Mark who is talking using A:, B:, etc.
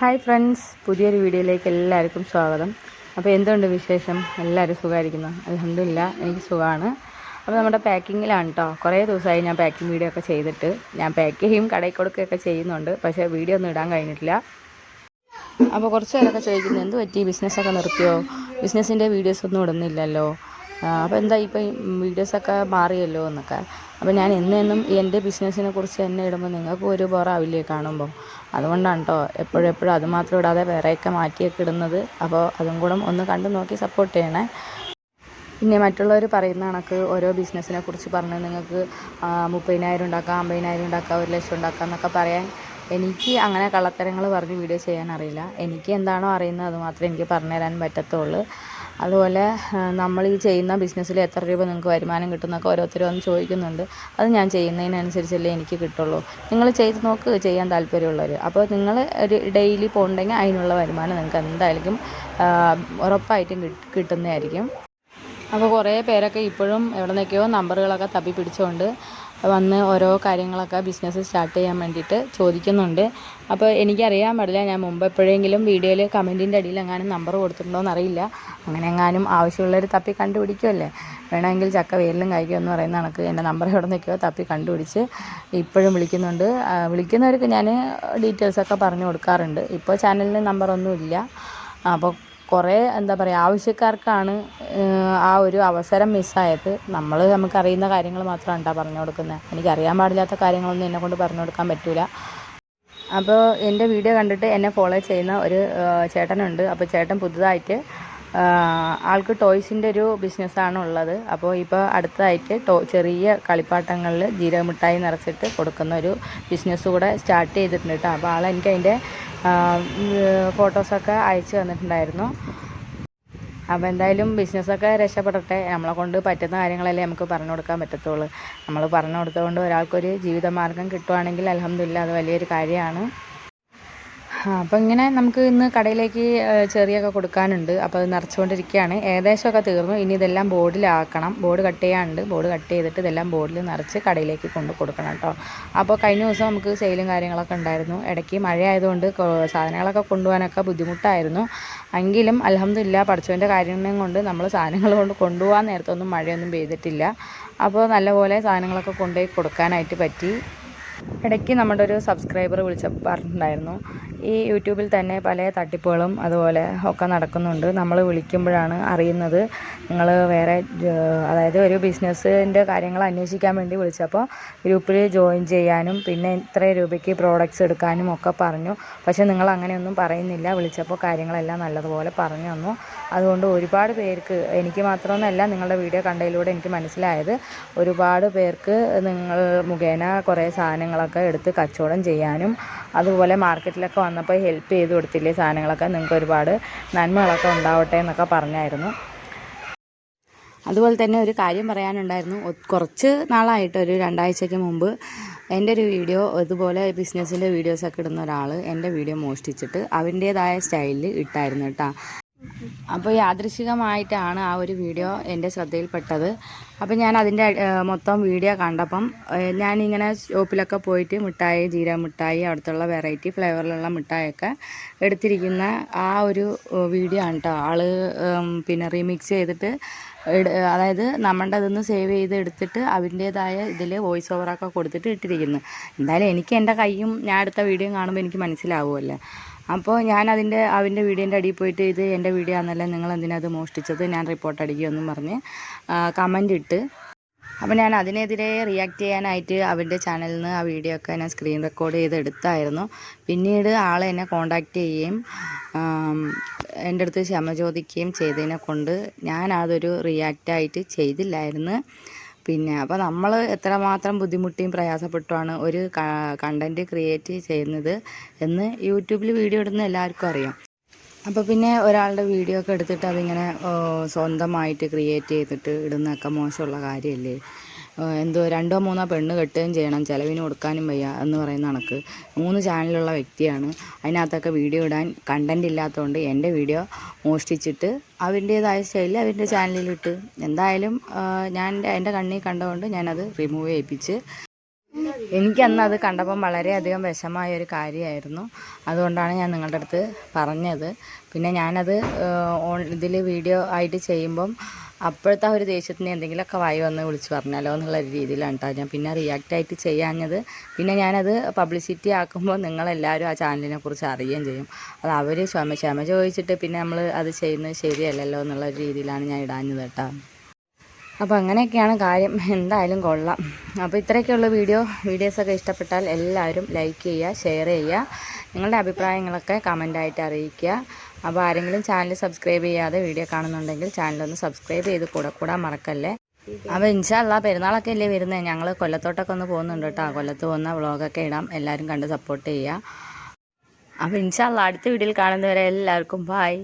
A: Hi friends പുതിയൊരു വീഡിയോയിലേക്ക് എല്ലാവർക്കും സ്വാഗതം. അപ്പോൾ എന്തുണ്ട് വിശേഷം? എല്ലാവരും സുഖമായിരിക്കുന്നു? അലഹമില്ല എനിക്ക് സുഖമാണ്. അപ്പോൾ നമ്മുടെ പാക്കിങ്ങിലാണ് കേട്ടോ കുറേ ദിവസമായി ഞാൻ പാക്കിംഗ് വീഡിയോ ഒക്കെ ചെയ്തിട്ട്. ഞാൻ പാക്ക് ചെയ്യും കടയിൽ കൊടുക്കുകയൊക്കെ ചെയ്യുന്നുണ്ട്. പക്ഷേ വീഡിയോ ഒന്നും ഇടാൻ കഴിഞ്ഞിട്ടില്ല. അപ്പോൾ കുറച്ച് പേരൊക്കെ ചോദിക്കുന്നത് എന്ത് പറ്റി? ബിസിനസ്സൊക്കെ നിർത്തിയോ? ബിസിനസ്സിന്റെ വീഡിയോസ് ഒന്നും ഇടുന്നില്ലല്ലോ. അപ്പോൾ എന്താ ഇപ്പോൾ വീഡിയോസൊക്കെ മാറിയല്ലോ എന്നൊക്കെ. അപ്പോൾ ഞാൻ എന്നെന്നും എന്റെ ബിസിനസ്സിനെ കുറിച്ച് തന്നെ ഇടുമ്പോൾ നിങ്ങൾക്ക് ഒരു ബോറാവില്ലേ കാണുമ്പോൾ അതുകൊണ്ടാണ് കേട്ടോ എപ്പോഴും എപ്പോഴും അത് മാത്രം ഇടാതെ വേറെയൊക്കെ മാറ്റിയൊക്കെ ഇടുന്നത്. അപ്പോൾ അതും കൂടെ ഒന്ന് കണ്ടു നോക്കി സപ്പോർട്ട് ചെയ്യണേ. പിന്നെ മറ്റുള്ളവർ പറയുന്ന കണക്ക് ഓരോ ബിസിനസ്സിനെ കുറിച്ച് പറഞ്ഞ് നിങ്ങൾക്ക് മുപ്പതിനായിരം ഉണ്ടാക്കാം അമ്പതിനായിരം ഉണ്ടാക്കാം ഒരു ലക്ഷം ഉണ്ടാക്കാം എന്നൊക്കെ പറയാൻ എനിക്ക് അങ്ങനെ കള്ളത്തരങ്ങൾ പറഞ്ഞ് വീഡിയോ ചെയ്യാൻ അറിയില്ല. എനിക്ക് എന്താണോ അറിയുന്നത് അത് മാത്രമേ എനിക്ക് പറഞ്ഞു തരാൻ പറ്റത്തുള്ളൂ. അതുപോലെ നമ്മൾ ഈ ചെയ്യുന്ന ബിസിനസ്സിൽ എത്ര രൂപ നിങ്ങൾക്ക് വരുമാനം കിട്ടുന്നൊക്കെ ഓരോരുത്തരും വന്ന് ചോദിക്കുന്നുണ്ട്. അത് ഞാൻ ചെയ്യുന്നതിനനുസരിച്ചല്ലേ എനിക്ക് കിട്ടുള്ളൂ. നിങ്ങൾ ചെയ്ത് നോക്ക് ചെയ്യാൻ താല്പര്യമുള്ളവർ അപ്പോൾ നിങ്ങൾ ഒരു ഡെയിലി പോകണ്ടെങ്കിൽ അതിനുള്ള വരുമാനം നിങ്ങൾക്ക് എന്തായാലും ഉറപ്പായിട്ടും കിട്ട് കിട്ടുന്നതായിരിക്കും. അപ്പോൾ കുറേ പേരൊക്കെ ഇപ്പോഴും എവിടെ നിന്നൊക്കെയോ നമ്പറുകളൊക്കെ തപ്പി പിടിച്ചുകൊണ്ട് വന്ന് ഓരോ കാര്യങ്ങളൊക്കെ ബിസിനസ് സ്റ്റാർട്ട് ചെയ്യാൻ വേണ്ടിയിട്ട് ചോദിക്കുന്നുണ്ട്. അപ്പോൾ എനിക്കറിയാൻ പാടില്ല ഞാൻ മുമ്പ് എപ്പോഴെങ്കിലും വീഡിയോയിൽ കമന്റിന്റെ അടിയിൽ എങ്ങാനും നമ്പർ കൊടുത്തിട്ടുണ്ടോ എന്നറിയില്ല അങ്ങനെ എങ്ങാനും ആവശ്യമുള്ളവർ തപ്പി കണ്ടുപിടിക്കുമല്ലേ വേണമെങ്കിൽ ചക്ക വേരിലും കായ്ക്കും എന്ന് പറയുന്ന കണക്ക് എന്റെ നമ്പർ എവിടെ നിന്നൊക്കെയോ തപ്പി കണ്ടുപിടിച്ച് ഇപ്പോഴും വിളിക്കുന്നുണ്ട്. വിളിക്കുന്നവർക്ക് ഞാൻ ഡീറ്റെയിൽസൊക്കെ പറഞ്ഞു കൊടുക്കാറുണ്ട്. ഇപ്പോൾ ചാനലിന് നമ്പറൊന്നും ഇല്ല അപ്പോൾ കുറേ എന്താ പറയുക ആവശ്യക്കാർക്കാണ് ആ ഒരു അവസരം മിസ്സായത്. നമ്മൾ നമുക്ക് അറിയുന്ന കാര്യങ്ങൾ മാത്രമാണ് കേട്ടോ പറഞ്ഞു കൊടുക്കുന്നത് എനിക്കറിയാൻ പാടില്ലാത്ത കാര്യങ്ങളൊന്നും എന്നെ കൊണ്ട് പറഞ്ഞു കൊടുക്കാൻ പറ്റില്ല അപ്പോൾ എന്റെ വീഡിയോ കണ്ടിട്ട് എന്നെ ഫോളോ ചെയ്യുന്ന ഒരു ചേട്ടനുണ്ട്. അപ്പോൾ ചേട്ടൻ പുതുതായിട്ട് ആൾക്ക് ടോയ്സിന്റെ ഒരു ബിസിനസ്സാണ് ഉള്ളത് അപ്പോൾ ഇപ്പോൾ അടുത്തതായിട്ട് ടോ ചെറിയ കളിപ്പാട്ടങ്ങളിൽ ജീരക മിഠായി നിറച്ചിട്ട് കൊടുക്കുന്ന ഒരു ബിസിനസ് കൂടെ സ്റ്റാർട്ട് ചെയ്തിട്ടുണ്ട് കേട്ടോ. അപ്പോൾ ആൾ എനിക്ക് അതിന്റെ ഫോട്ടോസൊക്കെ അയച്ചു തന്നിട്ടുണ്ടായിരുന്നു. അപ്പോൾ എന്തായാലും ബിസിനസ്സൊക്കെ രക്ഷപ്പെടട്ടെ. നമ്മളെ കൊണ്ട് പറ്റുന്ന കാര്യങ്ങളല്ലേ നമുക്ക് പറഞ്ഞു കൊടുക്കാൻ പറ്റത്തുള്ളൂ. നമ്മൾ പറഞ്ഞു കൊടുത്തുകൊണ്ട് ഒരാൾക്കൊരു ജീവിതമാർഗം കിട്ടുവാണെങ്കിൽ അലഹമില്ല അത് വലിയൊരു കാര്യമാണ്. അപ്പോൾ ഇങ്ങനെ നമുക്ക് ഇന്ന് കടയിലേക്ക് ചെറിയൊക്കെ കൊടുക്കാനുണ്ട്. അപ്പോൾ അത് നിറച്ചുകൊണ്ടിരിക്കുകയാണ് ഏകദേശമൊക്കെ തീർന്നു. ഇനി ഇതെല്ലാം ബോർഡിലാക്കണം. ബോർഡ് കട്ട് ചെയ്യാനുണ്ട്. ബോർഡ് കട്ട് ചെയ്തിട്ട് ഇതെല്ലാം ബോർഡിൽ നിറച്ച് കടയിലേക്ക് കൊണ്ട് കൊടുക്കണം കേട്ടോ. അപ്പോൾ കഴിഞ്ഞ ദിവസം നമുക്ക് സെയിലും കാര്യങ്ങളൊക്കെ ഉണ്ടായിരുന്നു. ഇടയ്ക്ക് മഴ ആയതുകൊണ്ട് സാധനങ്ങളൊക്കെ കൊണ്ടുപോകാനൊക്കെ ബുദ്ധിമുട്ടായിരുന്നു. എങ്കിലും അലഹമില്ല പഠിച്ചവന്റെ കാര്യം കൊണ്ട് നമ്മൾ സാധനങ്ങൾ കൊണ്ട് കൊണ്ടുപോകാൻ നേരത്തൊന്നും മഴയൊന്നും പെയ്തിട്ടില്ല. അപ്പോൾ നല്ലപോലെ സാധനങ്ങളൊക്കെ കൊണ്ടുപോയി കൊടുക്കാനായിട്ട് പറ്റി. ഇടയ്ക്ക് നമ്മുടെ ഒരു സബ്സ്ക്രൈബർ വിളിച്ച പറഞ്ഞിട്ടുണ്ടായിരുന്നു. ഈ യൂട്യൂബിൽ തന്നെ പല തട്ടിപ്പുകളും അതുപോലെ ഒക്കെ നടക്കുന്നുണ്ട്. നമ്മൾ വിളിക്കുമ്പോഴാണ് അറിയുന്നത്. നിങ്ങൾ വേറെ അതായത് ഒരു ബിസിനസ്സിന്റെ കാര്യങ്ങൾ അന്വേഷിക്കാൻ വേണ്ടി വിളിച്ചപ്പോൾ ഗ്രൂപ്പിൽ ജോയിൻ ചെയ്യാനും പിന്നെ ഇത്ര രൂപയ്ക്ക് പ്രോഡക്റ്റ്സ് എടുക്കാനും ഒക്കെ പറഞ്ഞു. പക്ഷേ നിങ്ങൾ അങ്ങനെയൊന്നും പറയുന്നില്ല. വിളിച്ചപ്പോൾ കാര്യങ്ങളെല്ലാം നല്ലതുപോലെ പറഞ്ഞു തന്നു. അതുകൊണ്ട് ഒരുപാട് പേർക്ക് എനിക്ക് മാത്രമൊന്നുമല്ല നിങ്ങളുടെ വീഡിയോ കണ്ടതിലൂടെ എനിക്ക് മനസ്സിലായത്. ഒരുപാട് പേർക്ക് നിങ്ങൾ മുഖേന കുറേ സാധനങ്ങളൊക്കെ എടുത്ത് കച്ചവടം ചെയ്യാനും അതുപോലെ മാർക്കറ്റിലൊക്കെ വന്നപ്പോൾ ഹെൽപ്പ് ചെയ്ത് കൊടുത്തില്ലേ സാധനങ്ങളൊക്കെ നിങ്ങൾക്ക് ഒരുപാട് നന്മകളൊക്കെ ഉണ്ടാവട്ടെ എന്നൊക്കെ പറഞ്ഞായിരുന്നു. അതുപോലെ തന്നെ ഒരു കാര്യം പറയാനുണ്ടായിരുന്നു. കുറച്ച് നാളായിട്ട് ഒരു രണ്ടാഴ്ചയ്ക്ക് മുമ്പ് എന്റെ ഒരു വീഡിയോ ഇതുപോലെ ബിസിനസ്സിന്റെ വീഡിയോസൊക്കെ ഇടുന്ന ഒരാൾ എന്റെ വീഡിയോ മോഷ്ടിച്ചിട്ട് അവന്റേതായ സ്റ്റൈലിൽ ഇട്ടായിരുന്നു കേട്ടോ. അപ്പോൾ യാദൃശികമായിട്ടാണ് ആ ഒരു വീഡിയോ എന്റെ ശ്രദ്ധയിൽപ്പെട്ടത്. അപ്പോൾ ഞാൻ അതിന്റെ മൊത്തം വീഡിയോ കണ്ടപ്പം ഞാനിങ്ങനെ ഷോപ്പിലൊക്കെ പോയിട്ട് മിഠായി ജീര മിഠായി അവിടുത്തെ വെറൈറ്റി ഫ്ലേവറിലുള്ള മിഠായിയൊക്കെ എടുത്തിരിക്കുന്ന ആ ഒരു വീഡിയോ ആണ് കേട്ടോ ആൾ പിന്നെ റീമിക്സ് ചെയ്തിട്ട് അതായത് നമ്മളുടെ അതൊന്ന് സേവ് ചെയ്ത് എടുത്തിട്ട് അതിന്റേതായ ഇതിൽ വോയിസ് ഓവറൊക്കെ കൊടുത്തിട്ട് ഇട്ടിരിക്കുന്നു. എന്തായാലും എനിക്ക് എന്റെ കൈയും ഞാൻ എടുത്ത വീഡിയോ കാണുമ്പോൾ എനിക്ക് മനസ്സിലാവുമല്ലോ. അപ്പോൾ ഞാൻ അതിന്റെ അവന്റെ വീഡിയോന്റെ അടിയിൽ പോയിട്ട് ഇത് എന്റെ വീഡിയോ ആണെന്നല്ല നിങ്ങൾ എന്തിനാ അത് മോഷ്ടിച്ചത്? ഞാൻ റിപ്പോർട്ട് അടിക്കുമെന്നും പറഞ്ഞ് കമന്റ് ഇട്ട്. അപ്പോൾ ഞാൻ അതിനെതിരെ റിയാക്ട് ചെയ്യാനായിട്ട് അവന്റെ ചാനലിൽ നിന്ന് ആ വീഡിയോ ഒക്കെ ഞാൻ സ്ക്രീൻ റെക്കോർഡ് ചെയ്ത് എടുത്തായിരുന്നു പിന്നീട് ആൾ എന്നെ കോണ്ടാക്റ്റ് ചെയ്യുകയും എന്റെ അടുത്ത് ക്ഷമ ചോദിക്കുകയും ചെയ്തതിനെ കൊണ്ട് ഞാൻ അതൊരു റിയാക്റ്റായിട്ട് ചെയ്തില്ലായിരുന്നു. പിന്നെ അപ്പോൾ നമ്മൾ എത്രമാത്രം ബുദ്ധിമുട്ടിയും പ്രയാസപ്പെട്ടുമാണ് ഒരു കണ്ടന്റ് ക്രിയേറ്റ് ചെയ്യുന്നത് എന്ന് യൂട്യൂബിൽ വീഡിയോ ഇടുന്ന എല്ലാവർക്കും അറിയാം. അപ്പോൾ പിന്നെ ഒരാളുടെ വീഡിയോ ഒക്കെ എടുത്തിട്ട് അതിങ്ങനെ സ്വന്തമായിട്ട് ക്രിയേറ്റ് ചെയ്തിട്ട് ഇടുന്നതൊക്കെ മോശമുള്ള കാര്യമല്ലേ എന്തോ രണ്ടോ മൂന്നോ പെണ്ണ് കെട്ടുകയും ചെയ്യണം ചിലവിന് കൊടുക്കാനും വയ്യ എന്ന് പറയുന്ന കണക്ക്. മൂന്ന് ചാനലുള്ള വ്യക്തിയാണ്. അതിനകത്തൊക്കെ വീഡിയോ ഇടാൻ കണ്ടന്റ് ഇല്ലാത്തതുകൊണ്ട് എന്റെ വീഡിയോ മോഷ്ടിച്ചിട്ട് അവന്റേതായ സ്റ്റൈലിൽ അവന്റെ ചാനലിലിട്ട്. എന്തായാലും ഞാൻ എന്റെ കണ്ണിൽ ഞാൻ ഞാനത് റിമൂവ് ചെയ്യിപ്പിച്ച് എനിക്കന്ന് അത് കണ്ടപ്പം വളരെയധികം വിഷമായ ഒരു കാര്യമായിരുന്നു. അതുകൊണ്ടാണ് ഞാൻ നിങ്ങളുടെ അടുത്ത് പറഞ്ഞത്. പിന്നെ ഞാനത് ഓൺ ഇതിൽ വീഡിയോ ആയിട്ട് ചെയ്യുമ്പം അപ്പോഴത്തെ ആ ഒരു ദേഷ്യത്തിന് എന്തെങ്കിലുമൊക്കെ വായി വന്ന് വിളിച്ച് പറഞ്ഞാലോ എന്നുള്ള രീതിയിലാണ് കേട്ടോ ഞാൻ. പിന്നെ റിയാക്റ്റ് ആയിട്ട് ചെയ്യാഞ്ഞത്. പിന്നെ ഞാനത് പബ്ലിസിറ്റി ആക്കുമ്പോൾ നിങ്ങളെല്ലാവരും ആ ചാനലിനെ കുറിച്ച് അറിയുകയും ചെയ്യും. അത് അവർ ക്ഷമ ക്ഷമ ചോദിച്ചിട്ട് പിന്നെ നമ്മൾ അത് ചെയ്യുന്നത് ശരിയല്ലല്ലോ എന്നുള്ള രീതിയിലാണ് ഞാൻ ഇടാഞ്ഞത് കേട്ടോ. അപ്പോൾ അങ്ങനെയൊക്കെയാണ് കാര്യം. എന്തായാലും കൊള്ളാം. അപ്പോൾ ഇത്രയൊക്കെയുള്ള വീഡിയോ വീഡിയോസൊക്കെ ഇഷ്ടപ്പെട്ടാൽ എല്ലാവരും ലൈക്ക് ചെയ്യുക ഷെയർ ചെയ്യുക നിങ്ങളുടെ അഭിപ്രായങ്ങളൊക്കെ കമന്റായിട്ട് അറിയിക്കുക. അപ്പോൾ ആരെങ്കിലും ചാനൽ സബ്സ്ക്രൈബ് ചെയ്യാതെ വീഡിയോ കാണുന്നുണ്ടെങ്കിൽ ചാനലൊന്ന് സബ്സ്ക്രൈബ് ചെയ്ത് കൂടെ കൂടാൻ മറക്കല്ലേ? അപ്പോൾ ഇൻഷാല്ല പെരുന്നാളൊക്കെ അല്ലേ വരുന്നത് ഞങ്ങൾ കൊല്ലത്തോട്ടൊക്കെ ഒന്ന് പോകുന്നുണ്ട് കേട്ടോ. കൊല്ലത്ത് പോകുന്ന വ്ളോഗൊക്കെ ഇടാം. എല്ലാവരും കണ്ട് സപ്പോർട്ട് ചെയ്യുക. അപ്പോൾ ഇൻഷാല്ല അടുത്ത വീഡിയോയിൽ കാണുന്നവരെ എല്ലാവർക്കും ബായ്